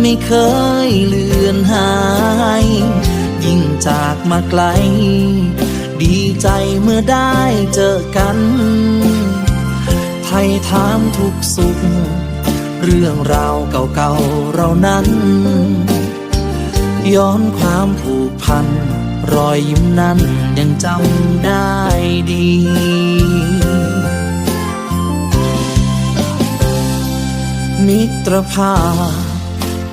ไม่เคยเลือนหาย ยิ่งจากมาไกล ดีใจเมื่อได้เจอกัน ไทยถามทุกสุข เรื่องราวเก่าๆเรานั้น ย้อนความผูกพัน รอยยิ้มนั้นยังจำได้ดีมิตรภาพ